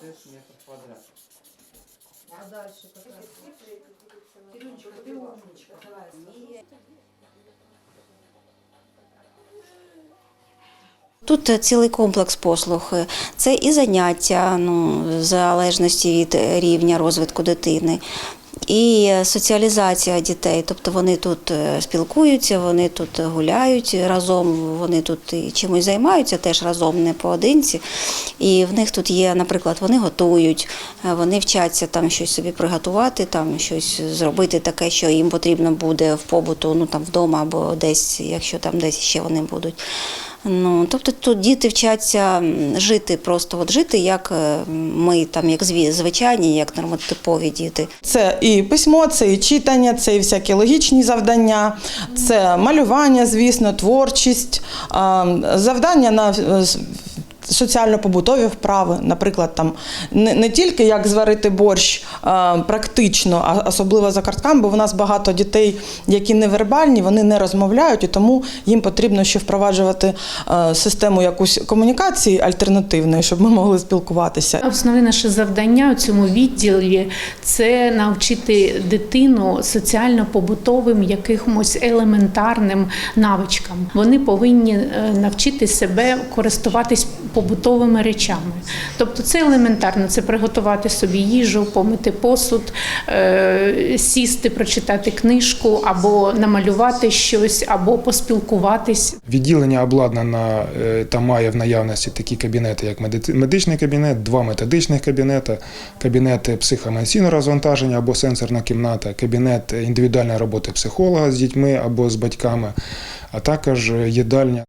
Теж метр квадрат. А дальше какая? Кирюнечка, ты умничка. Давай. Тут е, цілий комплекс послуг. Е, Це і заняття, ну, в залежності від е, рівня розвитку дитини, і соціалізація дітей. Тобто вони тут е, спілкуються, вони тут гуляють разом, вони тут і чимось займаються теж разом, не поодинці. І в них тут є, наприклад, вони готують, е, вони вчаться там щось собі приготувати, там щось зробити таке, що їм потрібно буде в побуту, ну там вдома або десь, якщо там десь ще вони будуть. Ну, тобто тут діти вчаться жити, просто от жити, як е, ми, там, як звичайні, як нормотипові діти. Це і письмо, це і читання, це і всякі логічні завдання, це малювання, звісно, творчість, завдання на е, соціально-побутові вправи, наприклад, там не, не тільки як зварити борщ а, практично, а особливо за картками, бо в нас багато дітей, які невербальні, вони не розмовляють, і тому їм потрібно ще впроваджувати е, систему якусь комунікації альтернативної, щоб ми могли спілкуватися. Основне наше завдання у цьому відділі це навчити дитину соціально-побутовим якимось елементарним навичкам. Вони повинні е, навчити себе користуватись побутовими речами. Тобто це елементарно, це приготувати собі їжу, помити посуд, е, сісти, прочитати книжку або намалювати щось, або поспілкуватись. Відділення обладнано е, та має в наявності такі кабінети, як медичний кабінет, два методичних кабінети, кабінет психоемоційного розвантаження або сенсорна кімната, кабінет індивідуальної роботи психолога з дітьми або з батьками, а також їдальня.